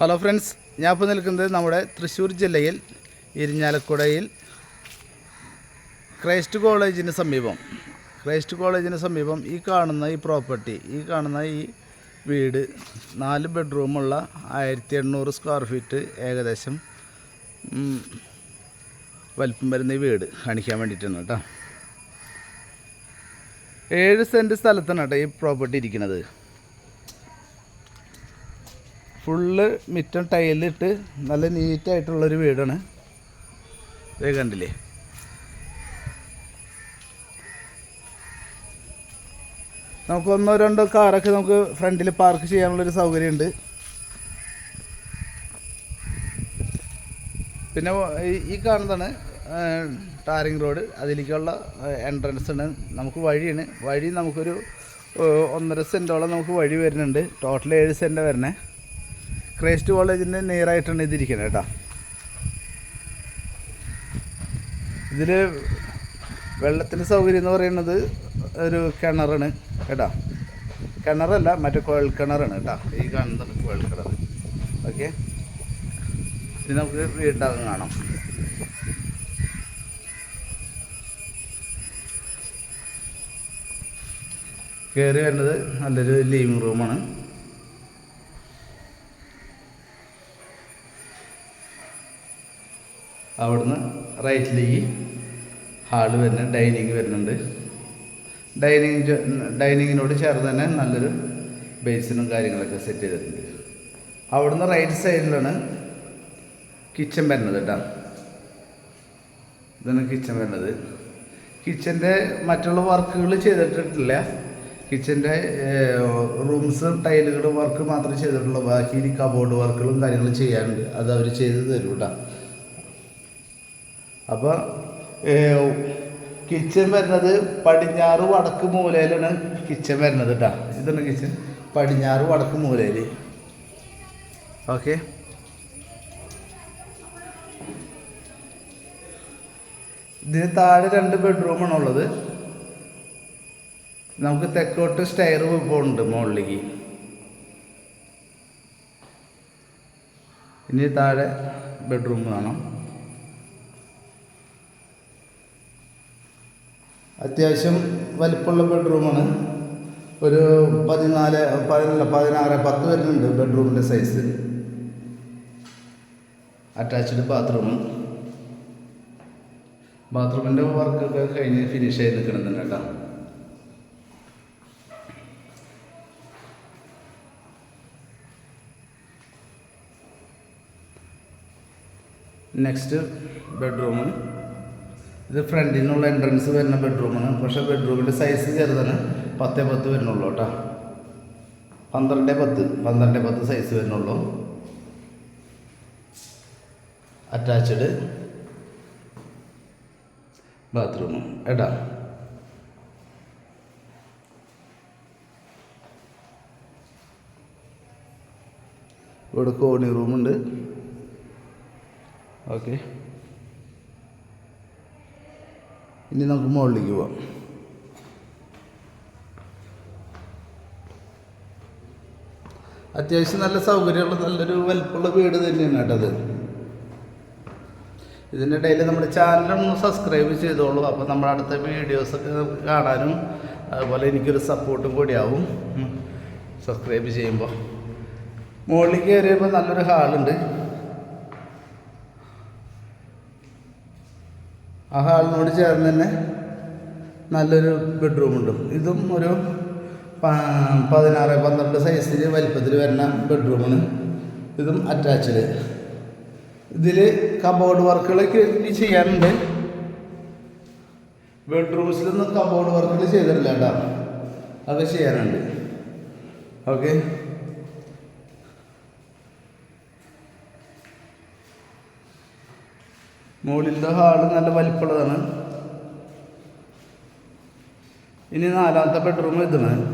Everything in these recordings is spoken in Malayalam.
ഹലോ ഫ്രണ്ട്സ് ഞാൻ ഇപ്പോൾ നിൽക്കുന്നത് നമ്മുടെ തൃശ്ശൂർ ജില്ലയിൽ ഇരിഞ്ഞാലക്കുടയിൽ. ക്രൈസ്റ്റ് കോളേജിന് സമീപം. ക്രൈസ്റ്റ് കോളേജിന് സമീപം ഈ കാണുന്ന ഈ പ്രോപ്പർട്ടി ഈ കാണുന്ന ഈ വീട് നാല് ബെഡ്റൂമുള്ള ആയിരത്തി എണ്ണൂറ് സ്ക്വയർ ഫീറ്റ് ഏകദേശം വലിപ്പം വരുന്ന ഈ വീട് കാണിക്കാൻ വേണ്ടിയിട്ടാണ് കേട്ടോ. ഏഴ് സെന്റ് സ്ഥലത്താണ് കേട്ടോ ഈ പ്രോപ്പർട്ടി ഇരിക്കുന്നത്. ഫുള്ള് മിറ്റം ടൈലിട്ട് നല്ല നീറ്റായിട്ടുള്ളൊരു വീടാണ്. ഇതേ കണ്ടില്ലേ? നമുക്ക് ഒന്നോ രണ്ടോ കാറൊക്കെ നമുക്ക് ഫ്രണ്ടിൽ പാർക്ക് ചെയ്യാനുള്ളൊരു സൗകര്യമുണ്ട്. പിന്നെ ഈ- കാണുന്നതാണ് ടാറിങ് റോഡ്. അതിലേക്കുള്ള എൻട്രൻസ് ആണ്. നമുക്ക് വഴിയാണ്. വഴി നമുക്കൊരു ഒന്നര സെന്റോളം നമുക്ക് വഴി വരുന്നുണ്ട്. ടോട്ടൽ ഏഴ് സെന്റ് വരണേ ക്രൈസ്റ്റ് കോളേജിന്റെ നിയറായിട്ടാണ് ഇതിരിക്കുന്നത് കേട്ടോ. ഇതിൽ വെള്ളത്തിന്റെ സൗകര്യം എന്ന് പറയുന്നത് ഒരു കിണറാണ് കേട്ടോ. കിണറല്ല മറ്റേ കുഴൽ കിണറാണ് കേട്ടോ. ഈ കാണുന്നത് കുഴൽ കിണർ ഓക്കെ. ഇത് നമുക്ക് വീട്ടകം കാണാം. കയറി വരുന്നത് നല്ലൊരു ലിവിങ് റൂമാണ് അവിടുന്ന് റൈറ്റിലേക്ക് ഹാൾ വരുന്ന ഡൈനിങ് വരുന്നുണ്ട്. ഡൈനിങ് ഡൈനിങ്ങിനോട് ചേർന്ന് തന്നെ നല്ലൊരു ബേസിനും കാര്യങ്ങളൊക്കെ സെറ്റ് ചെയ്തിട്ടുണ്ട്. അവിടുന്ന് റൈറ്റ് സൈഡിലാണ് കിച്ചൺ വരുന്നത് കേട്ടോ. ഇതാണ് കിച്ചൺ വരുന്നത്. കിച്ചന്റെ മറ്റുള്ള വർക്കുകൾ ചെയ്തിട്ടില്ല കിച്ചന്റെ റൂംസ് ടൈലുകൾ വർക്ക് മാത്രമേ ചെയ്തിട്ടുള്ളൂ. ബാക്കി ഇനി കബോർഡ് വർക്കുകളും കാര്യങ്ങളും ചെയ്യാനുണ്ട്. അത് അവർ ചെയ്ത് തരും കേട്ടോ. അപ്പോൾ കിച്ചൺ വരുന്നത് പടിഞ്ഞാറ് വടക്ക് മൂലയിലാണ് കിച്ചൺ വരുന്നത് കേട്ടോ ഇതാണ് കിച്ചൺ പടിഞ്ഞാറ് വടക്ക് മൂലയിൽ ഓക്കെ. ഇതിന് താഴെ രണ്ട് ബെഡ്റൂമാണ് ഉള്ളത്. നമുക്ക് തെക്കോട്ട് സ്റ്റെയർ പോകുന്നുണ്ട് മുകളിലേക്ക് ഇനി താഴെ ബെഡ്റൂം കാണാം. അത്യാവശ്യം വലിപ്പമുള്ള ബെഡ്റൂമാണ്. ഒരു പതിനാല് പതിനല്ല പതിനാറ് പത്ത് വരുന്നുണ്ട് ബെഡ്റൂമിന്റെ സൈസ്. Attached bathroom. ബാത്റൂമിന്റെ വർക്കൊക്കെ കഴിഞ്ഞ് ഫിനിഷ് ചെയ്ത് നിൽക്കുന്നുണ്ട് കേട്ടോ. നെക്സ്റ്റ് ബെഡ്റൂം ഇത് ഫ്രണ്ടിൽ നിന്നുള്ള എൻട്രൻസ് വരുന്ന ബെഡ്റൂമാണ് പക്ഷേ ബെഡ്റൂമിന്റെ സൈസ് ചെറുതാണ്. പത്തേ പത്ത് വരുന്നുള്ളൂ കേട്ടോ. പന്ത്രണ്ട് പത്ത് പന്ത്രണ്ട് പത്ത് സൈസ് വരുന്നുള്ളൂ. അറ്റാച്ച്ഡ് ബാത്റൂം ഏട്ടാ ഇവിടെ കോണി റൂമുണ്ട് ഓക്കെ ഇനി നമുക്ക് മുകളിലേക്ക് പോവാം. അത്യാവശ്യം നല്ല സൗകര്യമുള്ള നല്ലൊരു വലിപ്പമുള്ള വീട് തന്നെയാണ് കേട്ടത് ഇതിന്റെ ഇടയിൽ നമ്മുടെ ചാനലൊന്ന് സബ്സ്ക്രൈബ് ചെയ്തോളൂ. അപ്പോൾ നമ്മുടെ അടുത്ത വീഡിയോസൊക്കെ കാണാനും അതുപോലെ എനിക്കൊരു സപ്പോർട്ടും കൂടിയാവും സബ്സ്ക്രൈബ് ചെയ്യുമ്പോൾ മുകളിലേക്ക് കയറിയപ്പോൾ നല്ലൊരു ഹാളുണ്ട്. ആ ഹാളിനോട് ചേർന്ന് തന്നെ നല്ലൊരു ബെഡ്റൂമുണ്ട് ഇതും ഒരു പതിനാറ് പന്ത്രണ്ട് സൈസിൽ വലിപ്പത്തിൽ വരുന്ന ബെഡ്റൂമാണ് ഇതും അറ്റാച്ച്ഡ് ഇതിൽ കബോർഡ് വർക്കുകളൊക്കെ ഇനി ചെയ്യാനുണ്ട്. ബെഡ്റൂംസിലൊന്നും കബോർഡ് വർക്കുകൾ ചെയ്തിട്ടില്ല കേട്ടോ. അതൊക്കെ ചെയ്യാനുണ്ട്. ഓക്കെ മുകളിലത്തെ ഹാൾ നല്ല വലിപ്പമുള്ളതാണ്. ഇനി നാലാമത്തെ ബെഡ്റൂം ഇതാണ്.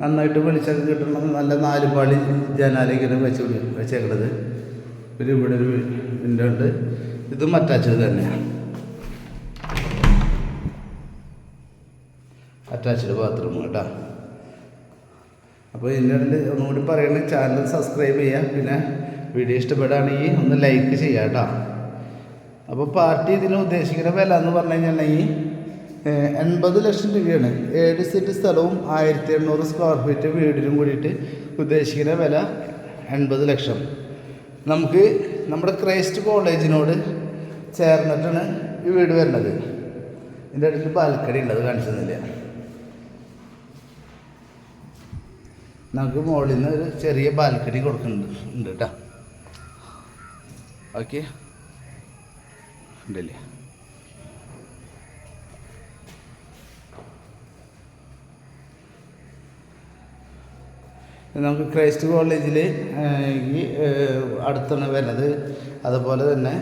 നന്നായിട്ട് വെളിച്ചൊക്കെ കിട്ടണം. നല്ല നാല് പാളി ജനാലിങ്ങനെ വെച്ച് വെച്ചേക്കണത്. ഒരു ഇവിടെ ഒരു വിൻഡോ ഉണ്ട്. ഇതും അറ്റാച്ച്ഡ് തന്നെയാണ് അറ്റാച്ച്ഡ് ബാത്റൂം കേട്ടോ. അപ്പോൾ ഇതിന്റെ ഇടയിൽ ഒന്നുകൂടി പറയണേ. ചാനൽ സബ്സ്ക്രൈബ് ചെയ്യുക പിന്നെ വീഡിയോ ഇഷ്ടപ്പെടുകയാണെങ്കിൽ ഒന്ന് ലൈക്ക് ചെയ്യുക കേട്ടോ. അപ്പോൾ പാർട്ടി ഇതിന് ഉദ്ദേശിക്കുന്ന വില എന്ന് പറഞ്ഞു ഏഹ്, എൺപത് ലക്ഷം രൂപയാണ്. ഏഴ് സെറ്റ് സ്ഥലവും ആയിരത്തി എണ്ണൂറ് സ്ക്വയർ ഫീറ്റ് വീടിനും കൂടിയിട്ട് ഉദ്ദേശിക്കുന്ന വില എൺപത് ലക്ഷം. നമുക്ക് നമ്മുടെ ക്രൈസ്റ്റ് കോളേജിനോട് ചേർന്നിട്ടാണ് ഈ വീട് വരുന്നത്. ഇതിന്റെ അടുത്ത് ബാൽക്കണി ഉണ്ട് അത് കാണിച്ചെന്നില്ല നമുക്ക് മുകളിൽ നിന്ന് ഒരു ചെറിയ ബാൽക്കണി കൊടുക്കുന്നുണ്ട് ഉണ്ട് കേട്ടോ. ഓക്കെ ഉണ്ടല്ലേ നമുക്ക് ക്രൈസ്റ്റ് കോളേജിൽ ഈ അടുത്താണ് വരുന്നത്. അതുപോലെ തന്നെ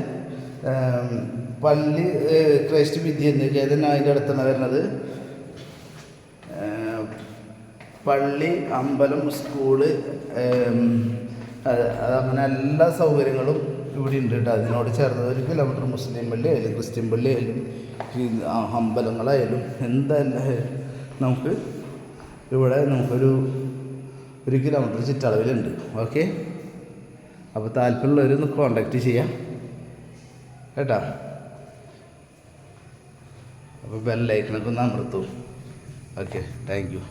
പള്ളി പള്ളി വിദ്യ ക്രൈസ്റ്റ് വിദ്യാനികേതൻ അതിന്റെ അടുത്താണ് വരുന്നത്. പള്ളി അമ്പലം സ്കൂൾ അങ്ങനെ എല്ലാ സൗകര്യങ്ങളും ഇവിടെ ഉണ്ട് കേട്ടോ. അതിനോട് ചേർന്നത് ഒരു കിലോമീറ്റർ മുസ്ലിം പള്ളി ആയാലും ക്രിസ്ത്യൻ പള്ളി ആയാലും അമ്പലങ്ങളായാലും എന്തായാലും നമുക്ക് ഇവിടെ നമുക്കൊരു ഒരു കിലോമീറ്റർ ചുറ്റളവിലുണ്ട്. ഓക്കെ അപ്പോൾ താല്പര്യമുള്ളവരൊന്ന് കോണ്ടാക്റ്റ് ചെയ്യാം. കേട്ടോ? അപ്പോൾ ബെല്ലൈക്കണൊക്കെ ഒന്ന് അമർത്തും. Okay thank U